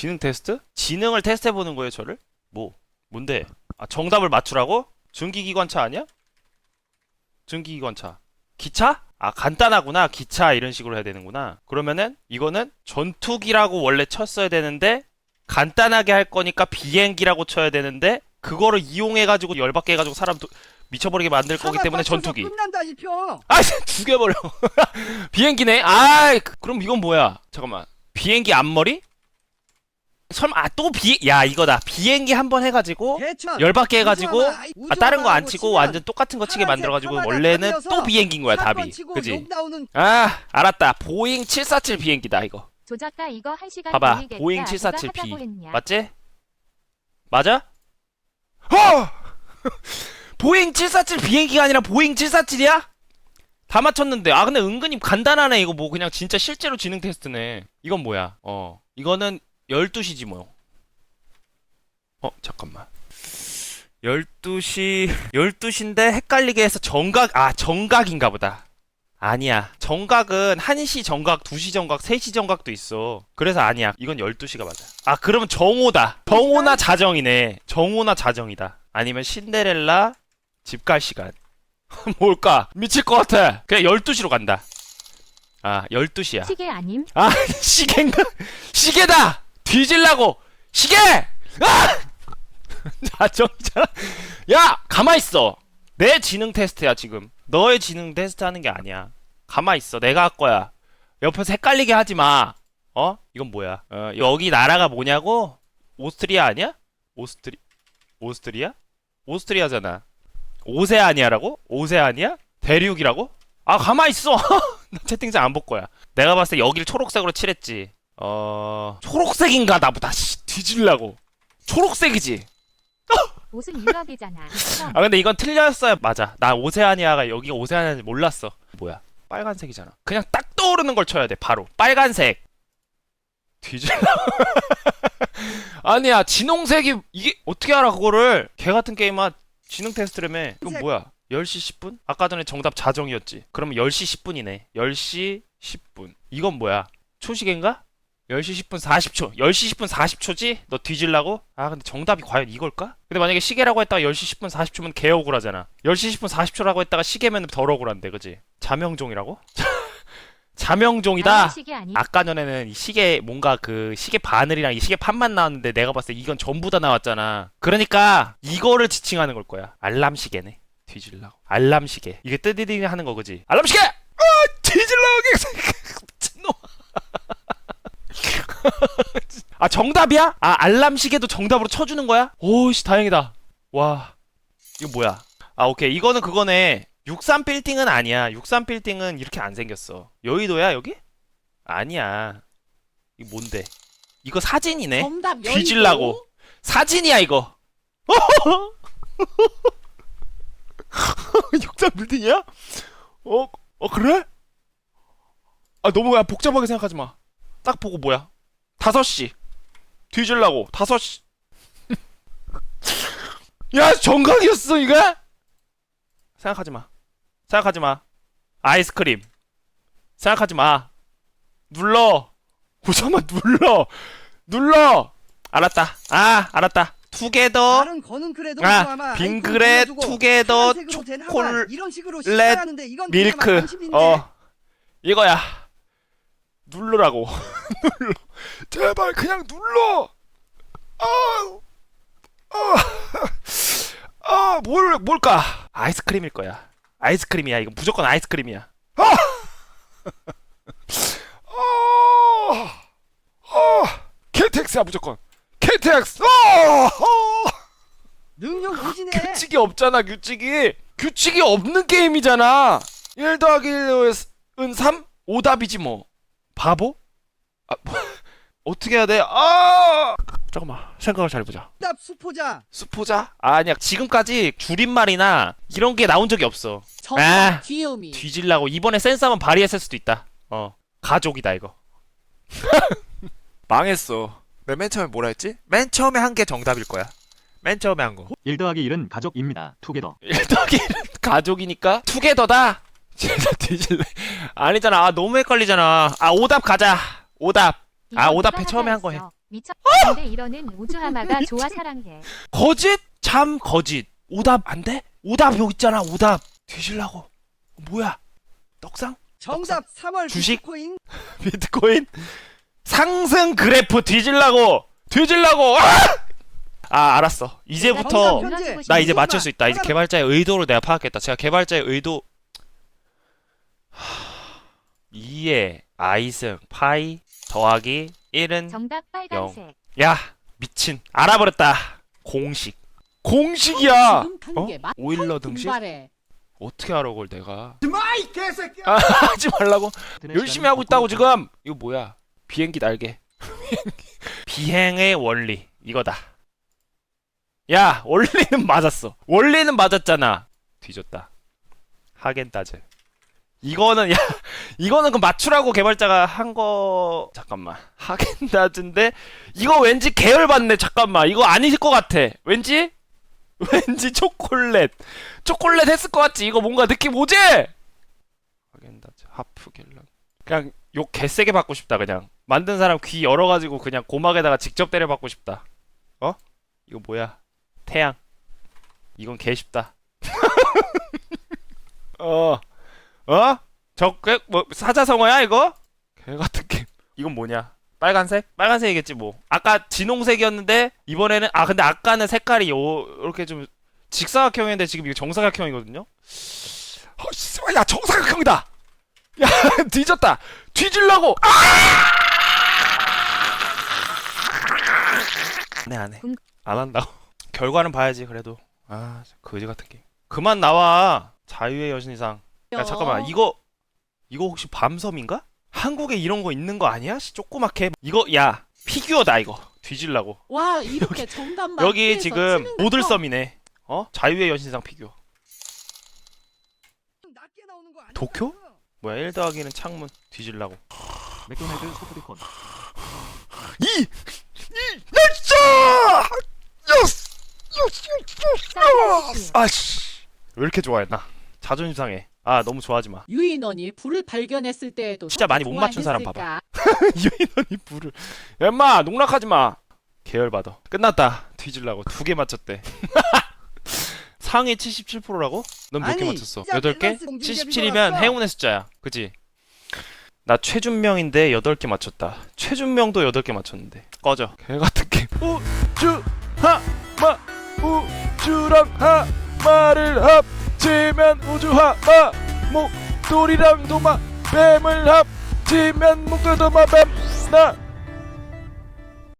지능 테스트? 지능을 테스트해 보는 거예요, 저를? 뭐? 뭔데? 아, 정답을 맞추라고? 증기기관차 아니야? 증기기관차. 기차? 아, 간단하구나. 기차 이런 식으로 해야 되는구나. 그러면은 이거는 전투기라고 원래 쳤어야 되는데 간단하게 할 거니까 비행기라고 쳐야 되는데 그거를 이용해 가지고 열받게 해 가지고 사람 도- 미쳐버리게 만들 거기 때문에 전투기. 끝난다 이 표. 아, 죽여버려. 비행기네. 아, 그- 그럼 이건 뭐야? 잠깐만. 비행기 앞머리? 설마 아, 또 비? 야, 이거다. 비행기 한 번 해가지고. 열받게 해가지고 아, 다른 거 안 치고 완전 똑같은 거 치게 만들어가지고 원래는 또 비행기인 거야 답이. 그지? 아, 알았다. 보잉 747 비행기다 이거. 조졌다 이거 한 시간 봐봐. 보잉 누가 747 B. 하자고 했냐. 맞지? 맞아? 어! 보잉 747 비행기가 아니라 보잉 747이야? 다 맞췄는데. 아, 근데 은근히 간단하네. 이거 뭐 그냥 진짜 실제로 지능 테스트네. 이건 뭐야? 어. 이거는 12시지 뭐. 어, 잠깐만. 12시, 12시인데 헷갈리게 해서 정각, 아, 정각인가 보다. 아니야. 정각은 1시 정각, 2시 정각, 3시 정각도 있어. 그래서 아니야. 이건 12시가 맞아. 아, 그러면 정오다. 정오나 자정이네. 정오나 자정이다. 아니면 신데렐라 집 갈 시간. 뭘까? 미칠 것 같아. 그냥 12시로 간다. 아, 12시야. 시계 아님? 아, 시계인가? 시계다! 뒤질라고! 시계! 아! 자정이잖아. 야! 가만 있어. 내 지능 테스트야, 지금. 너의 지능 테스트 하는 게 아니야. 가만 있어. 내가 할 거야. 옆에서 헷갈리게 하지 마. 어? 이건 뭐야? 어, 여기 나라가 뭐냐고? 오스트리아 아니야? 오스트리, 오스트리아? 오스트리아잖아. 오세아니아라고? 오세아니아? 대륙이라고? 아, 가만 있어! 나 채팅창 안 볼 거야. 내가 봤을 때 여기를 초록색으로 칠했지. 어, 초록색인가 나보다 씨, 뒤질라고. 초록색이지. 옷은 유럽이잖아. 아 근데 이건 틀렸어요. 맞아. 나 오세아니아가 여기가 오세아니아인지 몰랐어. 뭐야? 빨간색이잖아. 그냥 딱 떠오르는 걸 쳐야 돼. 바로 빨간색. 뒤질라. 아니야. 진홍색이 이게 어떻게 알아 그거를? 개 같은 게임아 지능 테스트라며. 이건 뭐야? 10시 10분? 아까 전에 정답 자정이었지. 그러면 10시 10분이네. 10시 10분. 이건 뭐야? 초시계인가? 10시 10분 40초. 10시 10분 40초지? 너 뒤질라고? 아, 근데 정답이 과연 이걸까? 근데 만약에 시계라고 했다가 10시 10분 40초면 개 억울하잖아. 10시 10분 40초라고 했다가 시계면 덜 억울한데, 그지? 자명종이라고? 자명종이다! 아까 전에는 이 시계 뭔가 그 시계 바늘이랑 이 시계 판만 나왔는데 내가 봤을 때 이건 전부 다 나왔잖아. 그러니까 이거를 지칭하는 걸 거야. 알람 시계네. 뒤질라고. 알람 시계. 이게 뜨디딩 하는 거 그지? 알람 시계! 아, 뒤질라고. 미친놈. 아 정답이야? 아 알람 시계도 정답으로 쳐주는 거야? 오씨 다행이다. 와 이거 뭐야? 아 오케이 이거는 그거네. 63 빌딩은 아니야. 63 빌딩은 이렇게 안 생겼어. 여의도야 여기? 아니야. 이거 뭔데? 이거 사진이네. 정답 뒤질라고. 사진이야 이거. 63 빌딩이야? 어? 어 그래? 아 너무 야 복잡하게 생각하지 마. 딱 보고 뭐야? 5시. 뒤질라고. 5시. 야 정각이었어 이거? 생각하지 마. 생각하지 마. 아이스크림. 생각하지 마. 눌러. 오자마 눌러. 눌러. 알았다. 아, 알았다. 투게더. 다른 거는 그래도 아, 아마 빙그레, 아이콘 보여주고 투게더, 파란색으로 된 초콜, 이런 식으로 이건 밀크. 그나마. 어. 이거야. 누르라고. 눌러. 제발 그냥 눌러. 아. 아. 아, 뭘 뭘까? 아이스크림일 거야. 아이스크림이야. 이거 무조건 아이스크림이야. 아! 아! 아! KTX야 무조건. KTX. 아! 아! 능력 오지네. 규칙이 없잖아 규칙이 규칙이 없는 게임이잖아 1 더하기 1은 3? 오답이지 뭐 바보? 아, 뭐, 어떻게 해야 돼? 아 잠깐만 생각을 잘 해보자 정답 수포자. 수포자? 아, 아니야 지금까지 줄임말이나 이런 게 나온 적이 없어 정답 아. 귀요미. 뒤질라고 이번에 센스 한번 발휘했을 수도 있다 어 가족이다 이거 망했어 내가 맨 처음에 뭐라 했지? 맨 처음에 한 게 정답일 거야 맨 처음에 한 거 1 더하기 1은 가족입니다. 투게더. 일덕이는 가족이니까 투게더다. 진짜 뒤질래. 아니잖아. 아, 너무 헷갈리잖아. 아 오답 가자. 오답. 아, 오답해. 처음에 한 거 해. 미쳐. 근데 이러는 우주하마가 좋아 사랑해. 거짓 참 거짓 오답 안 돼? 오답 여기 있잖아 오답 뒤질라고 뭐야 떡상 정답 3월 주식? 비트코인 비트코인 상승 그래프 뒤질라고 뒤질라고 아! 아 알았어 이제부터 현재. 나 이제 맞출 수 있다 이제 개발자의 의도를 내가 파악했다 제가 개발자의 의도 2에 i승 파이 더하기 1은 정답 빨간색. 야 미친. 알아버렸다. 공식. 공식이야! 지금 어? 개 맞- 오일러 등식 분발해. 어떻게 알아 그걸 내가? 마이 개새끼야! 아, 하지 말라고. 열심히 하고 있다고 지금. 이거 뭐야? 비행기 날개. 비행의 원리. 이거다. 야 원리는 맞았어. 원리는 맞았잖아. 뒤졌다. 하겐다즈 이거는 야 이거는 그 맞추라고 개발자가 한 거 잠깐만. 하겐다즈인데? 이거 왠지 계열 받네 잠깐만. 이거 아닐 것 같아. 왠지? 왠지 초콜렛 초콜렛 했을 것 같지? 이거 뭔가 느낌 오지? 하겐다즈 하프 갤런 그냥 욕 개세게 받고 싶다 그냥. 만든 사람 귀 열어가지고 그냥 고막에다가 직접 때려 받고 싶다. 어? 이거 뭐야? 태양. 이건 개 쉽다. 어 어? 저뭐 사자성어야 이거? 개 같은 게. 이건 뭐냐? 빨간색? 빨간색이겠지 뭐. 아까 진홍색이었는데 이번에는 아 근데 아까는 색깔이 요 이렇게 좀 직사각형인데 지금 이거 정사각형이거든요? 어, 씨, 야 정사각형이다! 야 뒤졌다! 뒤질라고! 아! 안해 안해. 음. 안 한다 고. 결과는 봐야지 그래도. 아 거지 같은 게. 그만 나와. 자유의 여신이상 야 잠깐만 이거 이거 혹시 밤섬인가? 한국에 이런 거 있는 거 아니야? 씨, 조그맣게 이거 야 피규어다 이거 뒤질라고 와 이렇게 정답 여기 맞게 지금. 모들섬이네 어? 자유의 여신상 피규어 낮게 나오는 거 아니야? 도쿄? 뭐야 1 더하기는 창문 뒤질라고 맥도날드 소프트콘 이! 이! 나이스! 예스! 쌀쌀 아씨 왜 이렇게 좋아했나 자존심 상해. 아 너무 좋아하지 마. 유인원이 불을 발견했을 때에도 진짜 많이 못 맞춘 사람 좋아했을까? 유인원이 불을. 야 인마 농락하지 마. 계열 받아. 끝났다. 뒤질라고. 두 개 맞췄대. 상위 77%라고? 넌 몇 개 아니, 맞췄어? 진짜 8개? 밸런스 공중제비 77이면 돌았어. 행운의 숫자야. 그치? 나 최준명인데 8개 맞췄다. 최준명도 8개 맞췄는데. 꺼져. 개 같은 게임 우주 하마. 우주랑 하마를 합 치면 우주 하마 목돌이랑 도마 뱀을 합치면 목돌 도마 뱀나